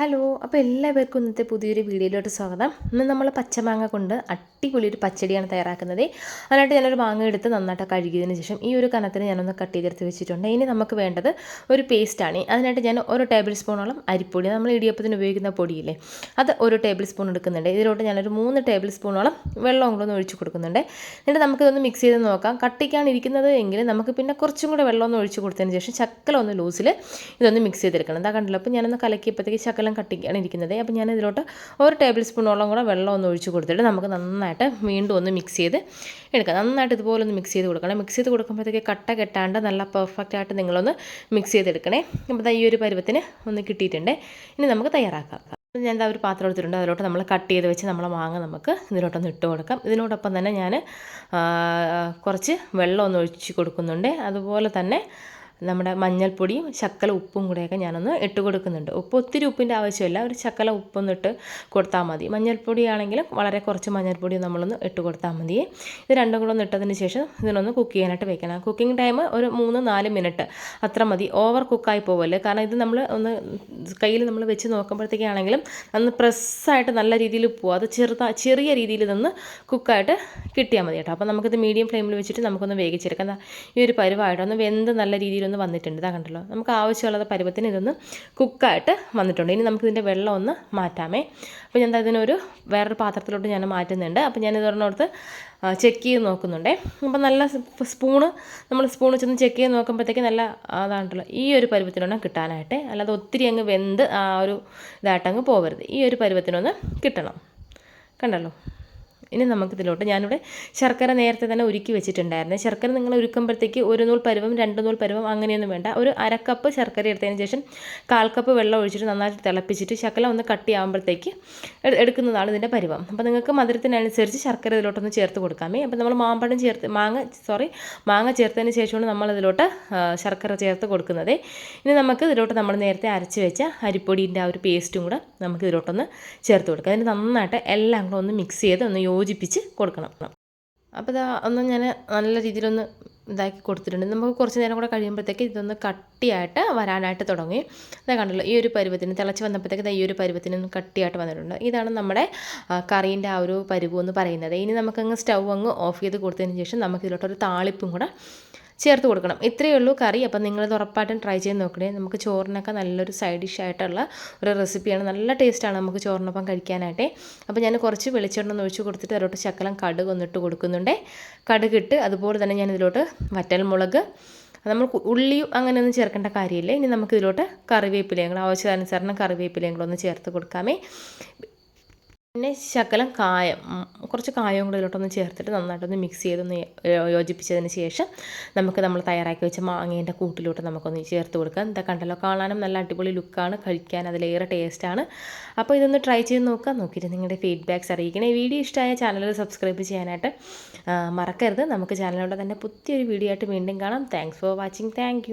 Hello അപ്പോൾ എല്ലാവർക്കും ഇന്നത്തെ പുതിയൊരു വീഡിയോയിലോട്ട് സ്വാഗതം. ഇന്ന് നമ്മൾ പച്ചമാങ്ങ കൊണ്ട് അടിപൊളി ഒരു പച്ചടിയാണ് തയ്യാറാക്കുന്നത്. അതിനായിട്ട് ഞാനൊരു മാങ്ങ എടുത്ത് നന്നായിട്ട് കഴുകിയതിന് ശേഷം ഈ ഒരു കനത്തിന് ഞാനൊന്ന് കട്ട് ചെയ്തെടുത്ത് വെച്ചിട്ടുണ്ട്. ഇനി നമുക്ക് വേണ്ടത് ഒരു പേസ്റ്റാണ് അതിനായിട്ട് ഞാൻ ഒരു ടേബിൾ സ്പൂണോളം അരിപ്പൊടി നമ്മൾ ഇടിയപ്പത്തിന് ഉപയോഗിക്കുന്ന പൊടിയില്ലേ അത് ഒരു ടേബിൾ സ്പൂൺ എടുക്കുന്നുണ്ട്. ഇതിലോട്ട് ഞാനൊരു മൂന്ന് ടേബിൾ സ്പൂണോളം വെള്ളം കൂടെ ഒന്ന് ഒഴിച്ച് കൊടുക്കുന്നുണ്ട്. എന്നിട്ട് നമുക്കിതൊന്ന് മിക്സ് ചെയ്ത് നോക്കാം. കട്ടിക്കാണ് ഇരിക്കുന്നത് എങ്കിൽ നമുക്ക് പിന്നെ കുറച്ചും കൂടെ വെള്ളം ഒന്ന് ഒഴിച്ച് കൊടുത്തതിന് ശേഷം ചക്കല ഒന്ന് ലൂസിൽ ഇതൊന്ന് മിക്സ് ചെയ്തെടുക്കണം. എന്താ കണ്ടല്ലോ അപ്പോൾ ഞാനൊന്ന് കലക്കിയപ്പോഴത്തേക്ക് ചക്കല ശകലം കട്ടിക്കാണ് ഇരിക്കുന്നത്. അപ്പോൾ ഞാൻ ഇതിലോട്ട് ഒരു ടേബിൾ സ്പൂണോളം കൂടെ വെള്ളം ഒന്ന് ഒഴിച്ച് കൊടുത്തിട്ട് നമുക്ക് നന്നായിട്ട് വീണ്ടും ഒന്ന് മിക്സ് ചെയ്ത് എടുക്കാം. നന്നായിട്ട് ഇതുപോലെ ഒന്ന് മിക്സ് ചെയ്ത് കൊടുക്കണം. മിക്സ് ചെയ്ത് കൊടുക്കുമ്പോഴത്തേക്ക് കട്ട കെട്ടാണ്ട് നല്ല പെർഫെക്റ്റ് ആയിട്ട് നിങ്ങളൊന്ന് മിക്സ് ചെയ്തെടുക്കണേ. അപ്പോൾ ഈ ഒരു പരുവത്തിന് ഒന്ന് കിട്ടിയിട്ടുണ്ട്. ഇനി നമുക്ക് തയ്യാറാക്കാം. ഞാൻ എന്താ ഒരു പാത്രം എടുത്തിട്ടുണ്ട്. അതിലോട്ട് നമ്മൾ കട്ട് ചെയ്ത് വെച്ച് നമ്മളെ മാങ്ങ നമുക്ക് ഇതിലോട്ടൊന്ന് ഇട്ട് കൊടുക്കാം. ഇതിനോടൊപ്പം തന്നെ ഞാൻ കുറച്ച് വെള്ളം ഒന്ന് ഒഴിച്ച് കൊടുക്കുന്നുണ്ട്. അതുപോലെ തന്നെ നമ്മുടെ മഞ്ഞൾപ്പൊടിയും ശക്കല ഉപ്പും കൂടെയൊക്കെ ഞാനൊന്ന് ഇട്ട് കൊടുക്കുന്നുണ്ട്. ഉപ്പ് ഒത്തിരി ഉപ്പിന്റെ ആവശ്യമില്ല. ഒരു ശക്കല ഉപ്പൊന്നും ഇട്ട് കൊടുത്താൽ മതി. മഞ്ഞൾപ്പൊടി ആണെങ്കിലും വളരെ കുറച്ച് മഞ്ഞൾപ്പൊടി നമ്മളൊന്ന് ഇട്ട് കൊടുത്താൽ മതി. ഇത് രണ്ടും കൂടെ ഒന്ന് ഇട്ടതിന് ശേഷം ഇതിനൊന്ന് കുക്ക് ചെയ്യാനായിട്ട് വെക്കണം. കുക്കിംഗ് ടൈം ഒരു മൂന്ന് നാല് മിനിറ്റ്. അത്ര മതി. ഓവർ കുക്കായി പോവല്ലേ? കാരണം ഇത് നമ്മൾ ഒന്ന് കയ്യിൽ നമ്മൾ വെച്ച് നോക്കുമ്പോഴത്തേക്കാണെങ്കിലും അന്ന് പ്രസ്സായിട്ട് നല്ല രീതിയിൽ പോകും അത് ചെറുതാ ചെറിയ രീതിയിൽ നിന്ന് കുക്കായിട്ട് കിട്ടിയാൽ മതി കേട്ടോ. അപ്പോൾ നമുക്കിത് മീഡിയം ഫ്ലെയിമിൽ വെച്ചിട്ട് നമുക്കൊന്ന് വേവിച്ചെടുക്കാം. ഈ ഒരു പരുവായിട്ട് ഒന്ന് വെന്ത് നല്ല രീതിയിൽ ഒന്ന് വന്നിട്ടുണ്ട്. ഇതാ കണ്ടല്ലോ. നമുക്ക് ആവശ്യമുള്ളത് പരുവത്തിന് ഇതൊന്ന് കുക്കായിട്ട് വന്നിട്ടുണ്ട്. ഇനി നമുക്ക് നമുക്കിതിന്റെ വെള്ളം ഒന്ന് മാറ്റാമേ. അപ്പോൾ ഞാൻ ഇതിനൊരു വേറൊരു പാത്രത്തിലോട്ട് ഞാൻ മാറ്റുന്നുണ്ട്. അപ്പോൾ ഞാൻ ഇതൊരെണ്ണോടത്ത് ചെക്ക് ചെയ്ത് നോക്കുന്നുണ്ടേ. അപ്പോൾ നല്ല സ്പൂണ് നമ്മൾ സ്പൂൺ വെച്ചൊന്ന് ചെക്ക് ചെയ്ത് നോക്കുമ്പോഴത്തേക്ക് നല്ല അതാണല്ലോ ഈ ഒരു പരുവത്തിനൊന്നും കിട്ടാനായിട്ട് അല്ലാതെ ഒത്തിരി അങ്ങ് വെന്ത് ആ ഒരു ഇതായിട്ടങ്ങ് പോകരുത് ഈ ഒരു പരുവത്തിനൊന്ന് കിട്ടണം. കണ്ടല്ലോ? ഇനി നമുക്കിതിലോട്ട് ഞാനിവിടെ ശർക്കര നേരത്തെ തന്നെ ഉരുക്കി വെച്ചിട്ടുണ്ടായിരുന്നു. ശർക്കര നിങ്ങൾ ഉരുക്കുമ്പോഴത്തേക്ക് ഒരു നൂൽ പരുവം രണ്ട് നൂൽ പരുവം അങ്ങനെയൊന്നും വേണ്ട. ഒരു അരക്കപ്പ് ശർക്കര എടുത്തതിന് ശേഷം കാൽ കപ്പ് വെള്ളം ഒഴിച്ചിട്ട് നന്നായിട്ട് തിളപ്പിച്ചിട്ട് ശക്കല ഒന്ന് കട്ടിയാകുമ്പോഴത്തേക്ക് എടുക്കുന്നതാണ് ഇതിന്റെ പരുവം. അപ്പോൾ നിങ്ങൾക്ക് മധുരത്തിനനുസരിച്ച് ശർക്കര ഇതിലോട്ടൊന്ന് ചേർത്ത് കൊടുക്കാമേ. അപ്പോൾ നമ്മൾ മാമ്പഴം ചേർത്ത് മാങ്ങ സോറി മാങ്ങ ചേർത്തതിന് ശേഷമാണ് നമ്മളിതിലോട്ട് ശർക്കര ചേർത്ത് കൊടുക്കുന്നത്. ഇനി നമുക്ക് ഇതിലോട്ട് നമ്മൾ നേരത്തെ അരച്ച് വെച്ച അരിപ്പൊടീന്റെ ആ ഒരു പേസ്റ്റും കൂടെ നമുക്ക് ഇതിലോട്ടൊന്ന് ചേർത്ത് കൊടുക്കാം. അതിന് നന്നായിട്ട് എല്ലാം കൂടെ ഒന്ന് മിക്സ് ചെയ്ത് ഒന്ന് യോജിപ്പിച്ച് കൊടുക്കണം. അപ്പോൾ ഇതാ ഒന്ന് ഞാൻ നല്ല രീതിയിലൊന്ന് ഇതാക്കി കൊടുത്തിട്ടുണ്ട്. നമുക്ക് കുറച്ച് നേരം കൂടെ കഴിയുമ്പോഴത്തേക്ക് ഇതൊന്ന് കട്ടിയായിട്ട് വരാനായിട്ട് തുടങ്ങി. ഇതാ കണ്ടല്ലോ ഈ ഒരു പരുവത്തിന് തിളച്ച് വന്നപ്പോഴത്തേക്ക് ഈ ഒരു പരുവത്തിന് കട്ടിയായിട്ട് വന്നിട്ടുണ്ട്. ഇതാണ് നമ്മുടെ കറീന്റെ ആ ഒരു പരുവ് എന്ന് പറയുന്നത്. ഇനി നമുക്കങ്ങ് സ്റ്റൗ അങ്ങ് ഓഫ് ചെയ്ത് കൊടുത്തതിന് ശേഷം നമുക്കിതിലോട്ടൊരു താളിപ്പും കൂടെ ചേർത്ത് കൊടുക്കണം. ഇത്രയേ ഉള്ളൂ കറി. അപ്പം നിങ്ങളിത് ഉറപ്പായിട്ടും ട്രൈ ചെയ്ത് നോക്കണേ. നമുക്ക് ചോറിനൊക്കെ നല്ലൊരു സൈഡ് ഡിഷ് ആയിട്ടുള്ള ഒരു റെസിപ്പിയാണ് നല്ല ടേസ്റ്റാണ് നമുക്ക് ചോറിനൊപ്പം കഴിക്കാനായിട്ട്. അപ്പോൾ ഞാൻ കുറച്ച് വെളിച്ചെണ്ണ ഒഴിച്ച് കൊടുത്തിട്ട് അതിലോട്ട് ശക്കലം കടുക് ഒന്നിട്ട് കൊടുക്കുന്നുണ്ട്. കടുകിട്ട് അതുപോലെ തന്നെ ഞാൻ ഇതിലോട്ട് വറ്റൽമുളക് നമ്മൾ ഉള്ളിയും അങ്ങനെയൊന്നും ചേർക്കേണ്ട കാര്യമില്ല. ഇനി നമുക്ക് ഇതിലോട്ട് കറിവേപ്പിലയും ആവശ്യാനുസരണം കറിവേപ്പിലയും കൂടെ ഒന്ന് ചേർത്ത് കൊടുക്കാമേ. പിന്നെ ശകലം കായം കുറച്ച് കായവും കൂടെ ഇതിലോട്ടൊന്ന് ചേർത്തിട്ട് നന്നായിട്ടൊന്ന് മിക്സ് ചെയ്തൊന്ന് യോജിപ്പിച്ചതിന് ശേഷം നമുക്ക് നമ്മൾ തയ്യാറാക്കി വെച്ച മാങ്ങേന്റെ കൂട്ടിലോട്ട് നമുക്കൊന്ന് ചേർത്ത് കൊടുക്കാം. എന്താ കണ്ടല്ലോ കാണാനും നല്ല അടിപൊളി ലുക്കാണ് കഴിക്കാൻ അതിലേറെ ടേസ്റ്റാണ് അപ്പോൾ ഇതൊന്ന് ട്രൈ ചെയ്ത് നോക്കുക. നോക്കിയിട്ട് നിങ്ങളുടെ ഫീഡ്ബാക്ക്സ് അറിയിക്കണേ. വീഡിയോ ഇഷ്ടമായ ചാനൽ സബ്സ്ക്രൈബ് ചെയ്യാനായിട്ട് മറക്കരുത്. നമുക്ക് ചാനലിലൂടെ തന്നെ പുതിയൊരു വീഡിയോ ആയിട്ട് വീണ്ടും കാണാം. Thanks for watching thank